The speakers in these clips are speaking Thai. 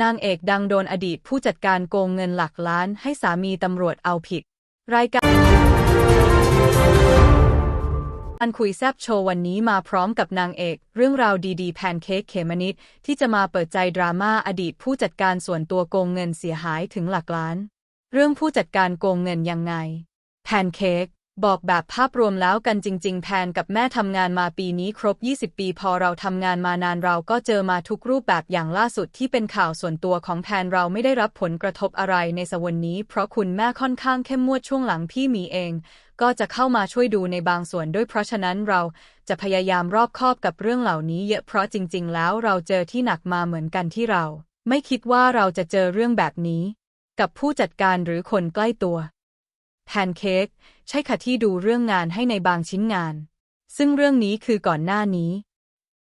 นางเอกดังโดนอดีตผู้จัดการโกงเงินหลักล้านให้สามีตำรวจเอาผิด รายการอันคุยแซบโชว์วันนี้มาพร้อมกับนางเอก เรื่องราวดีๆ แพนเค้กเขมนิดที่จะมาเปิดใจดราม่าอดีตผู้จัดการส่วนตัวโกงเงินเสียหายถึงหลักล้าน เรื่องผู้จัดการโกงเงินยังไง แพนเค้ก บอกแบบภาพรวมแล้วกันจริง ๆ แพนกับแม่ทำงานมาปีนี้ครบ 20 ปีพอเราทำงานมานานเราก็เจอมาทุกรูปแบบอย่างล่าสุดที่เป็นข่าวส่วนตัวของแพนเราไม่ได้รับผลกระทบอะไรในสวนนี้ เพราะคุณแม่ค่อนข้างเข้มงวดช่วงหลังพี่หมีเอง ก็จะเข้ามาช่วยดูในบางส่วนด้วยเพราะฉะนั้นเราจะพยายามรอบคอบกับเรื่องเหล่านี้เยอะเพราะจริง ๆ แล้วเราเจอที่หนักมาเหมือนกันที่เรา ไม่คิดว่าเราจะเจอเรื่องแบบนี้ กับผู้จัดการหรือคนใกล้ตัว แพนเค้กใช่ค่ะที่ดูเรื่องงานให้ในบางชิ้นงาน ซึ่งเรื่องนี้คือก่อนหน้านี้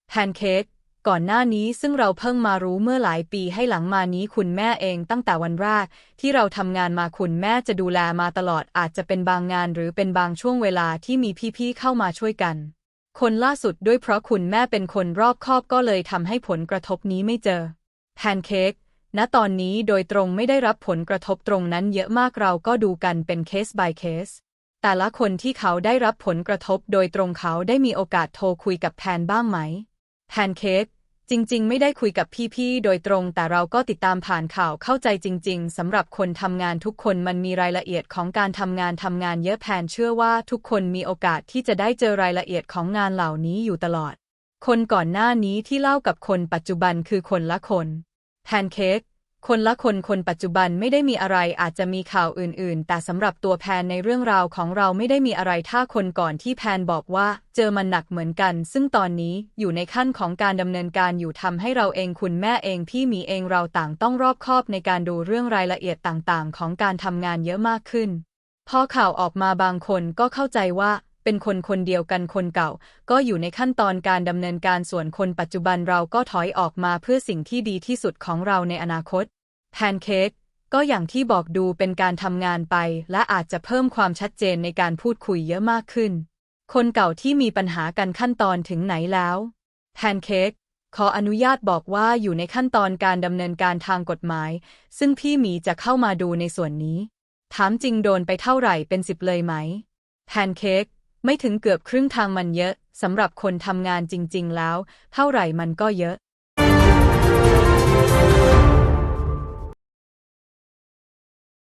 แพนเค้กก่อนหน้านี้ซึ่งเราเพิ่งมารู้เมื่อหลายปีให้หลังมานี้คุณแม่เองตั้งแต่วันแรกที่เราทำงานมาคุณแม่จะดูแลมาตลอดอาจจะเป็นบางงานหรือเป็นบางช่วงเวลาที่มีพี่ๆเข้ามาช่วยกัน คนล่าสุดด้วยเพราะคุณแม่เป็นคนรอบคอบก็เลยทำให้ผลกระทบนี้ไม่เจอแพนเค้ก ณตอนนี้โดยตรงไม่ได้รับผลกระทบตรงนั้นเยอะมากเราก็ดูกันเป็นเคส by เคส แต่ละคนที่เขาได้รับผลกระทบโดยตรงเขาได้มีโอกาสโทรคุยกับแพนบ้างไหม แพนเค้กจริง ๆ ไม่ได้คุยกับพี่ๆ โดยตรง แต่เราก็ติดตามผ่านข่าวเข้าใจจริง ๆ สำหรับคนทำงานทุกคนมันมีรายละเอียดของการทำงานทำงานเยอะแพนเชื่อว่าทุกคนมีโอกาสที่จะได้เจอรายละเอียดของงานเหล่านี้อยู่ตลอด คนก่อนหน้านี้ที่เล่ากับคนปัจจุบันคือคนละคน แพนเค้กคนละคนคนปัจจุบันไม่ได้มีอะไรอาจจะมีข่าวอื่นๆ แต่สำหรับตัวแพนในเรื่องราวของเราไม่ได้มีอะไรถ้าคนก่อนที่แพนบอกว่า เจอมันหนักเหมือนกัน ซึ่งตอนนี้อยู่ในขั้นของการดำเนินการอยู่ทำให้เราเองคุณแม่เองพี่มีเองเราต่างต้องรอบคอบในการดูเรื่องรายละเอียดต่างๆ ของการทำงานเยอะมากขึ้นพอข่าวออกมาบางคนก็เข้าใจว่า เป็นคนคนเดียวกันคนเก่า ก็อยู่ในขั้นตอนการดำเนินการส่วนคนปัจจุบันเราก็ถอยออกมาเพื่อสิ่งที่ดีที่สุดของเราในอนาคต แพนเค้กก็อย่างที่บอกดูเป็นการทำงานไป และอาจจะเพิ่มความชัดเจนในการพูดคุยเยอะมากขึ้น คนเก่าที่มีปัญหากันขั้นตอนถึงไหนแล้วแพนเค้กขออนุญาตบอกว่าอยู่ในขั้นตอนการดำเนินการทางกฎหมาย ซึ่งพี่หมีจะเข้ามาดูในส่วนนี้ ถามจริงโดนไปเท่าไหร่เป็นสิบเลยไหมแพนเค้ก ไม่ถึงเกือบครึ่งทางมันเยอะสำหรับคนทำงานจริง ๆ แล้ว เท่าไหร่มันก็เยอะ